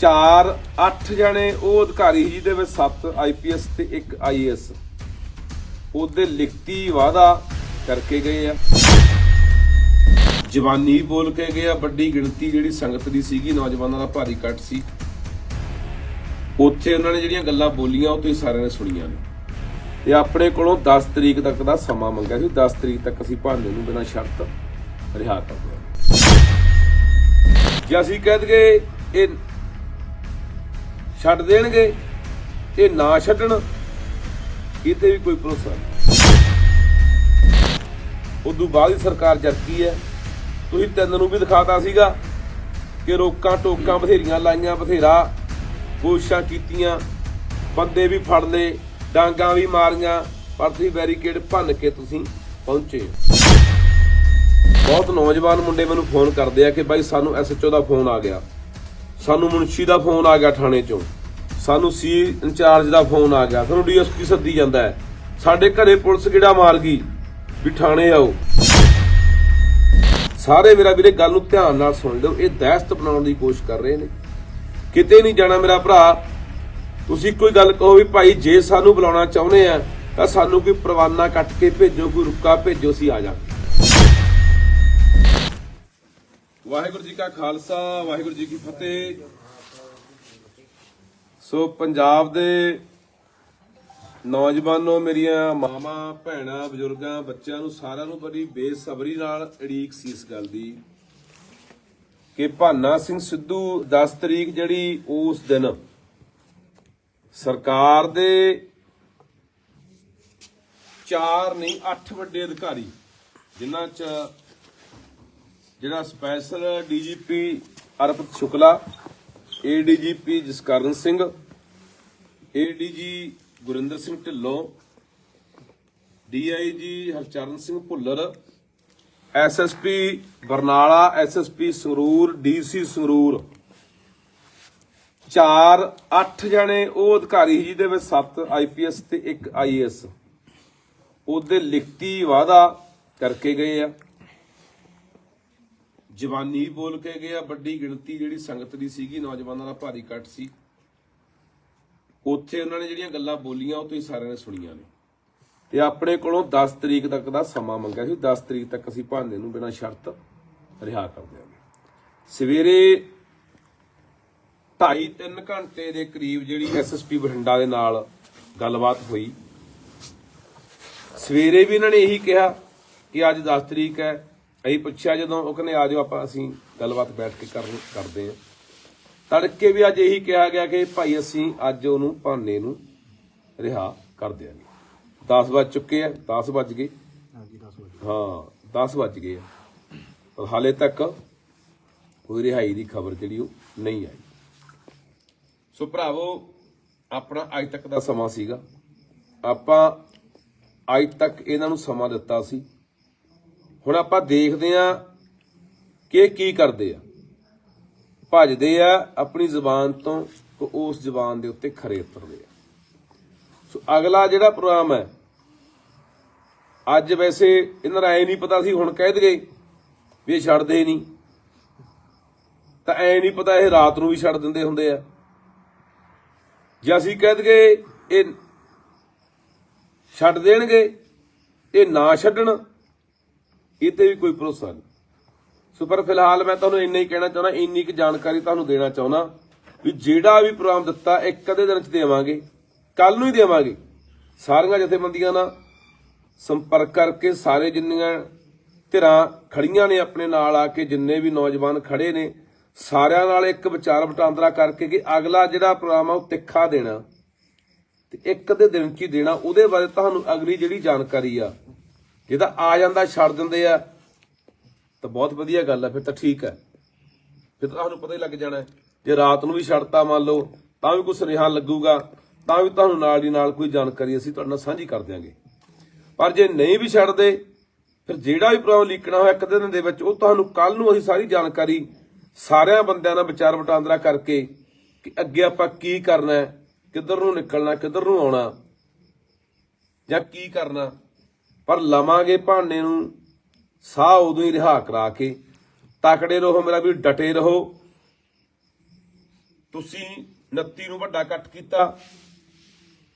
4 8 ਜਣੇ, ਉਹ ਅਧਿਕਾਰੀ ਸੀ ਜਿਹਦੇ ਵਿੱਚ 7 ਆਈਪੀਐਸ ਤੇ 1 ਆਈਏਐਸ ਉਹਦੇ ਲਿਖਤੀ ਵਾਅਦਾ ਕਰਕੇ ਗਏ ਆ। ਜਵਾਨੀ ਬੋਲ ਕੇ ਗਏ ਆ। ਵੱਡੀ ਗਿਣਤੀ ਜਿਹੜੀ ਸੰਗਤ ਦੀ ਸੀਗੀ, ਨੌਜਵਾਨਾਂ ਦਾ ਭਾਰੀ ਕੱਟ ਸੀ। ਉੱਥੇ ਉਹਨਾਂ ਨੇ ਜਿਹੜੀਆਂ ਗੱਲਾਂ ਬੋਲੀਆਂ, ਉਹ ਤੁਸੀਂ ਸਾਰਿਆਂ ਨੇ ਸੁਣੀਆਂ ਨੇ। ਤੇ ਆਪਣੇ ਕੋਲੋਂ 10 ਤਰੀਕ ਤੱਕ ਦਾ ਸਮਾਂ ਮੰਗਿਆ ਸੀ। 10 ਤਰੀਕ ਤੱਕ ਅਸੀਂ ਭਾਂਡੇ ਨੂੰ ਬਿਨਾਂ ਸ਼ਰਤ ਰਿਹਾ ਕਰ ਦਿਆਂਗੇ ਜੇ ਅਸੀਂ ਕਹਿ ਦਈਏ, ਇਹ ਛੱਡ ਦੇਣਗੇ, ਇਹ ਨਾ ਛੱਡਣ ਕਿਤੇ ਵੀ ਕੋਈ ਭਰੋਸਾ ਨਹੀਂ। ਉਦੋਂ ਬਾਅਦ ਹੀ ਸਰਕਾਰ ਜਰਕੀ ਹੈ। ਤੁਸੀਂ ਤਿੰਨ ਨੂੰ ਵੀ ਦਿਖਾਤਾ ਸੀਗਾ ਕਿ ਰੋਕਾਂ ਟੋਕਾਂ ਬਥੇਰੀਆਂ ਲਾਈਆਂ, ਬਥੇਰਾ ਕੋਸ਼ਿਸ਼ਾਂ ਕੀਤੀਆਂ। ਬੰਦੇ ਵੀ ਫੜ ਲਏ, ਡਾਂਗਾ ਵੀ ਮਾਰੀਆਂ, ਪਰ ਤੁਸੀਂ ਬੈਰੀਕੇਡ ਭੰਨ ਕੇ ਤੁਸੀਂ ਪਹੁੰਚੇ ਬਹੁਤ ਨੌਜਵਾਨ ਮੁੰਡੇ ਮੈਨੂੰ ਫੋਨ ਕਰਦੇ ਆ ਕਿ ਬਾਈ, ਸਾਨੂੰ ਐਸਐਚਓ ਦਾ ਫੋਨ ਆ ਗਿਆ। ਸਾਨੂੰ ਮੁਨਸ਼ੀ ਦਾ ਫੋਨ ਆ ਗਿਆ ਥਾਣੇ ਚੋਂ। ਸਾਨੂੰ ਸੀ ਇੰਚਾਰਜ ਦਾ ਫੋਨ ਆ ਗਿਆ। ਸਾਨੂੰ ਡੀਐਸਪੀ ਸੱਦੀ ਜਾਂਦਾ ਹੈ। ਸਾਡੇ ਘਰੇ ਪੁਲਿਸ ਕਿਹੜਾ ਮਾਰ ਗਈ? ਵੀ ਥਾਣੇ ਆਓ। ਸਾਰੇ ਮੇਰਾ ਵੀਰੇ ਗੱਲ ਨੂੰ ਧਿਆਨ ਨਾਲ ਸੁਣ ਲਿਓ। ਇਹ ਦਹਿਸ਼ਤ ਬਣਾਉਣ ਦੀ ਕੋਸ਼ਿਸ਼ ਕਰ ਰਹੇ ਨੇ। ਕਿਤੇ ਨਹੀਂ ਜਾਣਾ ਮੇਰਾ ਭਰਾ। ਤੁਸੀਂ ਕੋਈ ਗੱਲ ਕਹੋ ਵੀ ਭਾਈ, ਜੇ ਸਾਨੂੰ ਬੁਲਾਉਣਾ ਚਾਹੁੰਦੇ ਆ, ਤਾਂ ਸਾਨੂੰ ਕੋਈ ਪ੍ਰਵਾਨਾ ਕੱਟ ਕੇ ਭੇਜੋ, ਕੋਈ ਰੁੱਕਾ ਭੇਜੋ, ਅਸੀਂ ਆ ਜਾਵਾਂਗੇ। ਵਾਹਿਗੁਰੂ ਜੀ ਕਾ ਖਾਲਸਾ, ਵਾਹਿਗੁਰੂ ਜੀ ਕੀ ਫਤਿਹ। ਸੋ ਪੰਜਾਬ ਦੇ ਨੌਜਵਾਨੋ, ਮੇਰੀਆਂ ਮਾਵਾਂ, ਭੈਣਾਂ, ਬਜ਼ੁਰਗਾਂ, ਬੱਚਿਆਂ ਨੂੰ ਸਾਰਿਆਂ ਨੂੰ ਬੜੀ ਬੇਸਬਰੀ ਨਾਲ ਉਡੀਕ ਸੀ ਇਸ ਗੱਲ ਦੀ ਕਿ ਭਾਨਾ ਸਿੰਘ ਸਿੱਧੂ 10 ਤਰੀਕ ਜਿਹੜੀ ਉਸ ਦਿਨ ਸਰਕਾਰ ਦੇ ਚਾਰ ਨਹੀਂ 8 ਵੱਡੇ ਅਧਿਕਾਰੀ, ਜਿਨ੍ਹਾਂ ਚ ਜਿਹੜਾ special DGP Arpit Shukla ADGP Jaskaran Singh ADG Gurinder Singh Dhillon DIG Harcharan Singh Bhullar SSP Barnala SSP Sangrur DC Sangrur. ਚਾਰ 8 ਜਣੇ, ਉਹ ਅਧਿਕਾਰੀ ਜਿਹਦੇ ਵਿੱਚ 7 ਆਈਪੀਐਸ ਤੇ 1 ਆਈਏਐਸ ਉਹਦੇ ਲਿਖਤੀ ਵਾਅਦਾ ਕਰਕੇ ਗਏ ਆ। ਜਵਾਨੀ ਬੋਲ ਕੇ ਗਏ ਵੱਡੀ ਗਿਣਤੀ ਜਿਹੜੀ ਸੰਗਤ ਦੀ ਸੀਗੀ, ਨੌਜਵਾਨਾਂ ਦਾ ਭਾਰੀ ਕੱਟ ਸੀ। ਉੱਥੇ ਉਹਨਾਂ ਨੇ ਜਿਹੜੀਆਂ ਗੱਲਾਂ ਬੋਲੀਆਂ, ਉਹ ਤੁਸੀਂ ਸਾਰਿਆਂ ਨੇ ਸੁਣੀਆਂ ਨੇ। ਤੇ ਆਪਣੇ ਕੋਲੋਂ 10 ਤਰੀਕ ਤੱਕ ਦਾ ਸਮਾਂ ਮੰਗਿਆ ਸੀ। 10 ਤਰੀਕ ਤੱਕ ਅਸੀਂ ਭਾਂਡੇ ਨੂੰ ਬਿਨਾਂ ਸ਼ਰਤ ਰਿਹਾ ਕਰ ਦਿਆਂਗੇ ਸਵੇਰੇ 2.5-3 ਘੰਟੇ ਦੇ ਕਰੀਬ ਜਿਹੜੀ ਐਸਐਸਪੀ ਬਠਿੰਡਾ ਦੇ ਨਾਲ ਗੱਲਬਾਤ ਹੋਈ। ਸਵੇਰੇ ਵੀ ਇਹਨਾਂ ਨੇ ਇਹੀ ਕਿਹਾ ਕਿ ਅੱਜ 10 ਤਰੀਕ ਹੈ। ਅਸੀਂ ਪੁੱਛਿਆ ਜਦੋਂ ਉਹ ਕਹਿੰਦੇ ਆ ਜਾਓ ਆਪਾਂ ਅਸੀਂ ਗੱਲਬਾਤ ਬੈਠ ਕੇ ਕਰ ਕਰਦੇ ਹਾਂ। ਤੜਕੇ ਵੀ ਅੱਜ ਇਹੀ ਕਿਹਾ ਗਿਆ ਕਿ ਭਾਈ ਅਸੀਂ ਅੱਜ ਉਹਨੂੰ ਭਾਨੇ ਨੂੰ ਰਿਹਾ ਕਰ ਦਿਆਂਗੇ। 10 ਵੱਜ ਚੁੱਕੇ ਆ 10 ਵੱਜ ਗਏ। ਹਾਂ 10 ਵੱਜ ਗਏ ਆ। ਪਰ ਹਾਲੇ ਤੱਕ ਕੋਈ ਰਿਹਾਈ ਦੀ ਖਬਰ ਜਿਹੜੀ ਉਹ ਨਹੀਂ ਆਈ। ਸੋ ਭਰਾਵੋ ਆਪਣਾ ਅੱਜ ਤੱਕ ਦਾ ਸਮਾਂ ਸੀਗਾ। ਆਪਾਂ ਅੱਜ ਤੱਕ ਇਹਨਾਂ ਨੂੰ ਸਮਾਂ ਦਿੱਤਾ ਸੀ। ਹੁਣ ਆਪਾਂ ਦੇਖਦੇ ਆ ਕਿ ਇਹ ਕੀ ਕਰਦੇ ਆ। ਭੱਜਦੇ ਆ ਆਪਣੀ ਜ਼ੁਬਾਨ ਤੋਂ ਉਸ ਜ਼ੁਬਾਨ ਦੇ ਉੱਤੇ ਖਰੇ ਉਤਰਦੇ ਆ। ਸੋ ਅਗਲਾ ਜਿਹੜਾ ਪ੍ਰੋਗਰਾਮ ਹੈ, ਅੱਜ ਵੈਸੇ ਇਹਨਾਂ ਦਾ ਐ ਨਹੀਂ ਪਤਾ ਸੀ ਹੁਣ ਕਹਿ ਦਗੇ ਵੀ ਇਹ ਛੱਡਦੇ ਨਹੀਂ। ਤਾਂ ਐ ਨਹੀਂ ਪਤਾ ਇਹ ਰਾਤ ਨੂੰ ਵੀ ਛੱਡ ਦਿੰਦੇ ਹੁੰਦੇ ਆ। ਜੇ ਅਸੀਂ ਕਹਿ ਦਗੇ ਇਹ ਛੱਡ ਦੇਣਗੇ, ਇਹ ਨਾ ਛੱਡਣ। ਇਹ ਕਿਤੇ ਵੀ ਕੋਈ ਭਰੋਸਾ ਨਹੀਂ। ਸੋ ਪਰ ਫਿਲਹਾਲ ਮੈਂ ਤੁਹਾਨੂੰ ਇੰਨਾ ਹੀ ਕਹਿਣਾ ਚਾਹੁੰਦਾ, ਇੰਨੀ ਕੁ ਜਾਣਕਾਰੀ ਤੁਹਾਨੂੰ ਦੇਣਾ ਚਾਹੁੰਦਾ ਵੀ ਜਿਹੜਾ ਵੀ ਪ੍ਰੋਗਰਾਮ ਦਿੱਤਾ ਇੱਕ ਅੱਧੇ ਦਿਨ ਚ ਦੇਵਾਂਗੇ ਕੱਲ ਨੂੰ ਹੀ ਦੇਵਾਂਗੇ। ਸਾਰੀਆਂ ਜਥੇਬੰਦੀਆਂ ਨਾਲ ਸੰਪਰਕ ਕਰਕੇ ਸਾਰੇ ਜਿੰਨੀਆਂ ਧਿਰਾਂ ਖੜੀਆਂ ਨੇ ਆਪਣੇ ਨਾਲ ਆ ਕੇ, ਜਿੰਨੇ ਵੀ ਨੌਜਵਾਨ ਖੜੇ ਨੇ, ਸਾਰਿਆਂ ਨਾਲ ਇੱਕ ਵਿਚਾਰ ਵਟਾਂਦਰਾ ਕਰਕੇ ਕਿ ਅਗਲਾ ਜਿਹੜਾ ਪ੍ਰੋਗਰਾਮ ਆ, ਉਹ ਤਿੱਖਾ ਦੇਣਾ। ਤੇ ਇੱਕ ਅੱਧੇ ਦਿਨ ਚ ਹੀ ਦੇਣਾ, ਉਹਦੇ ਬਾਰੇ ਤੁਹਾਨੂੰ ਅਗਲੀ ਜਿਹੜੀ ਜਾਣਕਾਰੀ ਆ ਜੇ ਤਾਂ ਆ ਜਾਂਦਾ, ਛੱਡ ਦਿੰਦੇ ਆ, ਤਾਂ ਬਹੁਤ ਵਧੀਆ ਗੱਲ ਹੈ ਫਿਰ ਤਾਂ ਠੀਕ ਹੈ ਫਿਰ ਤਾਂ ਤੁਹਾਨੂੰ ਪਤਾ ਹੀ ਲੱਗ ਜਾਣਾ ਜੇ ਰਾਤ ਨੂੰ ਵੀ ਛੱਡਤਾ ਮੰਨ ਲਓ, ਤਾਂ ਵੀ ਕੋਈ ਸੁਨੇਹਾ ਲੱਗੂਗਾ, ਤਾਂ ਵੀ ਤੁਹਾਨੂੰ ਨਾਲ ਦੀ ਨਾਲ ਕੋਈ ਜਾਣਕਾਰੀ ਅਸੀਂ ਤੁਹਾਡੇ ਨਾਲ ਸਾਂਝੀ ਕਰ ਦਿਆਂਗੇ। ਪਰ ਜੇ ਨਹੀਂ ਵੀ ਛੱਡਦੇ, ਫਿਰ ਜਿਹੜਾ ਵੀ ਪ੍ਰੋਗਰਾਮ ਲੀਕਣਾ ਹੋਇਆ ਇੱਕ ਦਿਨ ਦੇ ਵਿੱਚ, ਉਹ ਤੁਹਾਨੂੰ ਕੱਲ ਨੂੰ ਅਸੀਂ ਸਾਰੀ ਜਾਣਕਾਰੀ ਸਾਰਿਆਂ ਬੰਦਿਆਂ ਨਾਲ ਵਿਚਾਰ ਵਟਾਂਦਰਾ ਕਰਕੇ ਕਿ ਅੱਗੇ ਆਪਾਂ ਕੀ ਕਰਨਾ ਕਿੱਧਰ ਨੂੰ ਨਿਕਲਣਾ, ਕਿੱਧਰ ਨੂੰ ਆਉਣਾ, ਜਾਂ ਕੀ ਕਰਨਾ ਪਰ ਲਵਾਂਗੇ ਭਾਣੇ ਨੂੰ, ਸਾਹ ਉਦੋਂ ਹੀ ਰਿਹਾ ਕਰਾ ਕੇ। ਤਕੜੇ ਰਹੋ ਮੇਰਾ ਵੀ ਡਟੇ ਰਹੋ। ਤੁਸੀਂ 29 ਨੂੰ ਵੱਡਾ ਕੱਟ ਕੀਤਾ।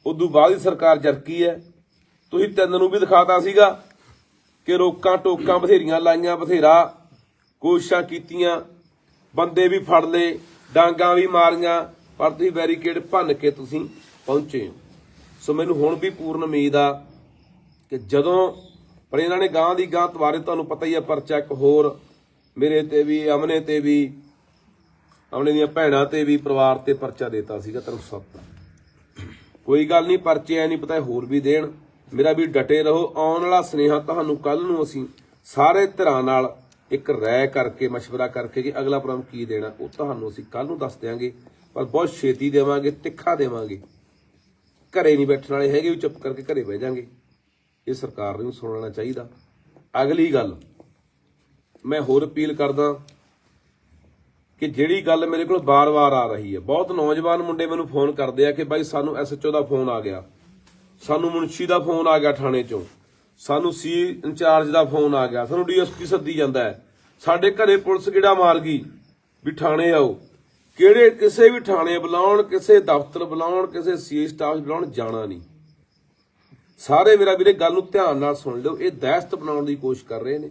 ਉਦੋਂ ਬਾਅਦ ਹੀ ਸਰਕਾਰ ਜਰਕੀ ਹੈ। ਤੁਸੀਂ ਤਿੰਨ ਨੂੰ ਵੀ ਦਿਖਾਤਾ ਸੀਗਾ ਕਿ ਰੋਕਾਂ ਟੋਕਾਂ ਬਥੇਰੀਆਂ ਲਾਈਆਂ, ਬਥੇਰਾ ਕੋਸ਼ਿਸ਼ਾਂ ਕੀਤੀਆਂ। ਬੰਦੇ ਵੀ ਫੜ ਲਏ, ਡਾਂਗਾਂ ਵੀ ਮਾਰੀਆਂ, ਪਰ ਤੁਸੀਂ ਬੈਰੀਕੇਡ ਭੰਨ ਕੇ ਤੁਸੀਂ ਪਹੁੰਚੇ ਸੋ ਮੈਨੂੰ ਹੁਣ ਵੀ ਪੂਰਨ ਉਮੀਦ ਆ ਕਿ ਜਦੋਂ ਪਰ ਇਹਨਾਂ ਨੇ ਗਾਂ ਦੀ ਗਾਂ ਦੁਬਾਰੇ ਤੁਹਾਨੂੰ ਪਤਾ ਹੀ ਆ ਪਰਚਾ ਇੱਕ ਹੋਰ ਮੇਰੇ ਤੇ ਵੀ ਅਮਨੇ ਤੇ ਵੀ ਅਮਨੇ ਦੀਆਂ ਭੈਣਾਂ ਤੇ ਵੀ ਪਰਿਵਾਰ ਤੇ ਪਰਚਾ ਦਿੱਤਾ ਸੀਗਾ ਤੈਨੂੰ ਸੱਤ ਕੋਈ ਗੱਲ ਨਹੀਂ ਪਰਚੇ ਐ ਨਹੀਂ ਪਤਾ ਇਹ ਹੋਰ ਵੀ ਦੇਣ ਮੇਰਾ ਵੀ ਡਟੇ ਰਹੋ ਆਉਣ ਵਾਲਾ ਸੁਨੇਹਾ ਤੁਹਾਨੂੰ ਕੱਲ ਨੂੰ ਅਸੀਂ ਸਾਰੇ ਧਿਰਾਂ ਨਾਲ ਇੱਕ ਰਾਏ ਕਰਕੇ مشورہ ਕਰਕੇ ਕਿ ਅਗਲਾ ਪ੍ਰੋਗਰਾਮ ਕੀ ਦੇਣਾ ਉਹ ਤੁਹਾਨੂੰ ਅਸੀਂ ਕੱਲ ਨੂੰ ਦੱਸ ਦਿਆਂਗੇ ਪਰ ਬਹੁਤ ਛੇਤੀ ਦੇਵਾਂਗੇ ਤਿੱਖਾ ਦੇਵਾਂਗੇ ਘਰੇ ਨਹੀਂ ਬੈਠਣ ਵਾਲੇ ਹੈਗੇ ਵੀ ਚੁੱਪ ਕਰਕੇ ਘਰੇ ਬਹਿ ਜਾਾਂਗੇ ਇਹ ਸਰਕਾਰ ਨੂੰ ਸੁਣਨਾ ਚਾਹੀਦਾ। ਅਗਲੀ ਗੱਲ, ਮੈਂ ਹੋਰ ਅਪੀਲ ਕਰਦਾ ਕਿ ਜਿਹੜੀ ਗੱਲ ਮੇਰੇ ਕੋਲ ਬਾਰ-ਬਾਰ ਆ ਰਹੀ ਹੈ, ਬਹੁਤ ਨੌਜਵਾਨ ਮੁੰਡੇ ਮੈਨੂੰ ਫੋਨ ਕਰਦੇ ਆ ਕਿ ਬਾਈ ਸਾਨੂੰ ਐਸਐਚਓ ਦਾ ਫੋਨ ਆ ਗਿਆ, ਸਾਨੂੰ ਮੁਨਸ਼ੀ ਦਾ ਫੋਨ ਆ ਗਿਆ ਥਾਣੇ ਚੋਂ, ਸਾਨੂੰ ਸੀ ਇੰਚਾਰਜ ਦਾ ਫੋਨ ਆ ਗਿਆ, ਸਾਨੂੰ ਡੀਐਸਪੀ ਸੱਦੀ ਜਾਂਦਾ ਹੈ। ਸਾਡੇ ਘਰੇ ਪੁਲਿਸ ਕਿਹੜਾ ਮਾਰ ਗਈ ਵੀ ਥਾਣੇ ਆਓ? ਕਿਹੜੇ ਕਿਸੇ ਵੀ ਥਾਣੇ ਬੁਲਾਉਣ, ਕਿਸੇ ਦਫ਼ਤਰ ਬੁਲਾਉਣ, ਕਿਸੇ ਸੀ ਸਟਾਫ ਬੁਲਾਉਣ ਜਾਣਾ ਨਹੀਂ। ਸਾਰੇ ਮੇਰਾ ਵੀਰੇ ਗੱਲ ਨੂੰ ਧਿਆਨ ਨਾਲ ਸੁਣ ਲਿਓ, ਇਹ ਦਹਿਸ਼ਤ ਬਣਾਉਣ ਦੀ ਕੋਸ਼ਿਸ਼ ਕਰ ਰਹੇ ਨੇ।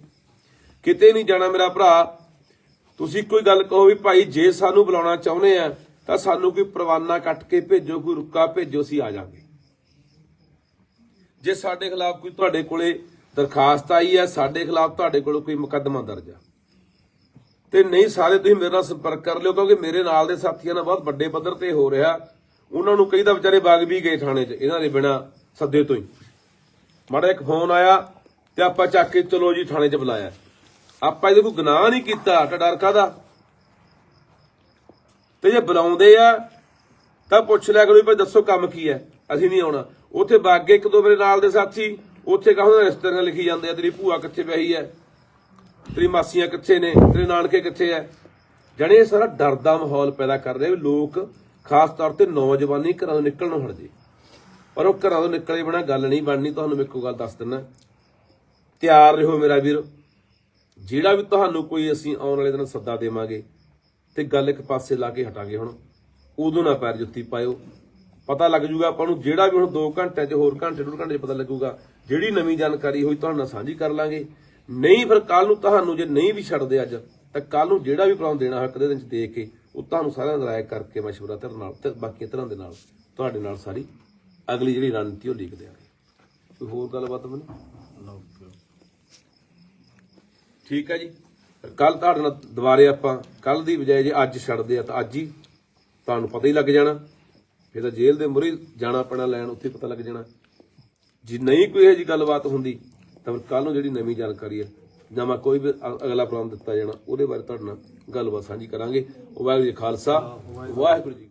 ਕਿਤੇ ਨਹੀਂ ਜਾਣਾ ਮੇਰਾ ਭਰਾ, ਤੁਸੀਂ ਕੋਈ ਗੱਲ ਕਹੋ ਵੀ ਭਾਈ, ਜੇ ਸਾਨੂੰ ਬੁਲਾਉਣਾ ਚਾਹੁੰਦੇ ਆ, ਤਾਂ ਸਾਨੂੰ ਕੋਈ ਪ੍ਰਵਾਨਾ ਕੱਟ ਕੇ ਭੇਜੋ, ਕੋਈ ਰੁੱਕਾ ਭੇਜੋ, ਅਸੀਂ ਆ ਜਾਾਂਗੇ। ਜੇ ਸਾਡੇ ਖਿਲਾਫ ਕੋਈ ਤੁਹਾਡੇ ਕੋਲੇ ਦਰਖਾਸਤ ਆਈ ਹੈ ਸਾਡੇ ਖਿਲਾਫ ਤੁਹਾਡੇ ਕੋਲ ਕੋਈ ਮੁਕੱਦਮਾ ਦਰਜ ਆ। ਤੇ ਨਹੀਂ, ਸਾਰੇ ਤੁਸੀਂ ਮੇਰੇ ਨਾਲ ਸੰਪਰਕ ਕਰ ਲਿਓ, ਕਿਉਂਕਿ ਮੇਰੇ ਨਾਲ ਦੇ ਸਾਥੀਆਂ ਨਾਲ ਬਹੁਤ ਵੱਡੇ ਪੱਧਰ ਤੇ ਹੋ ਰਿਹਾ। ਉਹਨਾਂ ਨੂੰ ਕਈ ਤਾਂ ਵਿਚਾਰੇ ਬਾਗ ਵੀ ਗਏ ਥਾਣੇ 'ਚ, ਇਹਨਾਂ ਦੇ ਬਿਨਾ ਸੱਦੇ ਤੋਂ ਹੀ। ਮਾੜਾ ਇੱਕ ਫੋਨ ਆਇਆ ਤੇ ਆਪਾਂ ਚੱਕ ਕੇ ਚਲੋ ਜੀ ਥਾਣੇ 'ਚ ਬੁਲਾਇਆ। ਆਪਾਂ ਇਹਦੇ ਕੋਈ ਗੁਨਾਹ ਨਹੀਂ ਕੀਤਾ ਡਰ ਕਾਦਾ ਤੇ ਜੇ ਬੁਲਾਉਂਦੇ ਆ, ਤਾਂ ਪੁੱਛ ਲਿਆ ਕਰੋ ਵੀ ਦੱਸੋ ਕੰਮ ਕੀ ਹੈ? ਅਸੀਂ ਨਹੀਂ ਆਉਣਾ। ਉੱਥੇ ਬਾਗੇ ਇੱਕ ਦੋ ਮੇਰੇ ਨਾਲ ਦੇ ਸਾਥੀ, ਉੱਥੇ ਕਹੋ ਰਿਸ਼ਤੇਦਾਰਾਂ ਲਿਖੀ ਜਾਂਦੇ ਆ, ਤੇਰੀ ਭੂਆ ਕਿੱਥੇ ਪਈ ਹੈ? ਤੇਰੀ ਮਾਸੀਆਂ ਕਿੱਥੇ ਨੇ? ਤੇਰੇ ਨਾਨਕੇ ਕਿੱਥੇ ਐ ਜਣੇ ਇਹ ਸਾਰਾ ਡਰ ਦਾ ਮਾਹੌਲ ਪੈਦਾ ਕਰਦੇ ਵੀ ਲੋਕ ਖਾਸ ਤੌਰ ਤੇ ਨੌਜਵਾਨੀ ਘਰਾਂ ਤੋਂ ਨਿਕਲਣ ਨੂੰ ਹਟਦੇ। ਪਰ ਉਹ ਘਰਾਂ ਤੋਂ ਨਿਕਲੇ ਬਿਨਾ ਗੱਲ ਨਹੀਂ ਬਣਨੀ, ਤੁਹਾਨੂੰ ਮੈਂ ਇੱਕੋ ਗੱਲ ਦੱਸ ਦਿੰਦਾ। ਤਿਆਰ ਰਹੋ ਮੇਰਾ ਵੀਰ। ਜਿਹੜਾ ਵੀ ਤੁਹਾਨੂੰ ਕੋਈ ਅਸੀਂ ਆਉਣ ਵਾਲੇ ਦਿਨ ਸੱਦਾ ਦੇਵਾਂਗੇ ਤੇ ਗੱਲ ਇੱਕ ਪਾਸੇ ਲਾ ਕੇ ਹਟਾਂਗੇ ਹੁਣ। ਉਦੋਂ ਨਾ ਪੈਰ ਜੁੱਤੀ ਪਾਇਓ। ਪਤਾ ਲੱਗ ਜੂਗਾ ਆਪਾਂ ਨੂੰ ਜਿਹੜਾ ਵੀ ਹੁਣ 2 ਘੰਟਿਆਂ 'ਚ, ਹੋਰ ਘੰਟੇ, ਡੂਢ ਘੰਟੇ 'ਚ ਪਤਾ ਲੱਗੂਗਾ ਜਿਹੜੀ ਨਵੀਂ ਜਾਣਕਾਰੀ ਹੋਈ ਤੁਹਾਡੇ ਨਾਲ ਸਾਂਝੀ ਕਰ ਲਾਂਗੇ। ਨਹੀਂ ਫਿਰ ਕੱਲ ਨੂੰ ਤੁਹਾਨੂੰ ਜੇ ਨਹੀਂ ਵੀ ਛੱਡਦੇ ਅੱਜ, ਤਾਂ ਕੱਲ ਨੂੰ ਜਿਹੜਾ ਵੀ ਪ੍ਰੋਗਰਾਮ ਦੇਣਾ ਹੋਇਆ ਕਦੇ ਦਿਨ 'ਚ ਦੇ ਕੇ, ਉਹ ਤੁਹਾਨੂੰ ਸਾਰਿਆਂ ਦਾ ਰਾਏ ਕਰਕੇ ਮਸ਼ਵਰਾ ਧਿਰ ਨਾਲ ਤੇ ਬਾਕੀ ਤਰ੍ਹਾਂ ਦੇ ਨਾਲ, ਤੁਹਾਡੇ ਨਾਲ ਸਾਰੀ ਅਗਲੀ ਜਿਹੜੀ ਰਣਨੀਤੀ ਉਹ ਲਿਖ ਦਿਆਂਗੇ। ਕੋਈ ਹੋਰ ਗੱਲਬਾਤ ਮੈਨੂੰ? ਠੀਕ ਹੈ ਜੀ। ਕੱਲ ਤੁਹਾਡੇ ਨਾਲ ਦੁਬਾਰੇ ਆਪਾਂ ਕੱਲ ਦੀ ਬਜਾਏ ਜੇ ਅੱਜ ਛੱਡਦੇ ਆ ਤਾਂ ਅੱਜ ਹੀ ਤੁਹਾਨੂੰ ਪਤਾ ਹੀ ਲੱਗ ਜਾਣਾ। ਫਿਰ ਤਾਂ ਜੇਲ੍ਹ ਦੇ ਮੁਰੇ ਜਾਣਾ ਪੈਣਾ, ਲੈਣ ਉੱਥੇ ਪਤਾ ਲੱਗ ਜਾਣਾ। ਜੇ ਨਹੀਂ ਕੋਈ ਇਹੋ ਜੀ ਗੱਲਬਾਤ ਹੁੰਦੀ, ਤਾਂ ਫਿਰ ਕੱਲ ਨੂੰ ਜਿਹੜੀ ਨਵੀਂ ਜਾਣਕਾਰੀ ਹੈ, ਜਾਂ ਮੈਂ ਕੋਈ ਵੀ ਅਗਲਾ ਪ੍ਰੋਗਰਾਮ ਦਿੱਤਾ ਜਾਣਾ, ਉਹਦੇ ਬਾਰੇ ਤੁਹਾਡੇ ਨਾਲ ਗੱਲਬਾਤ ਸਾਂਝੀ ਕਰਾਂਗੇ। ਵਾਹਿਗੁਰੂ ਜੀ ਖਾਲਸਾ, ਵਾਹਿਗੁਰੂ ਜੀ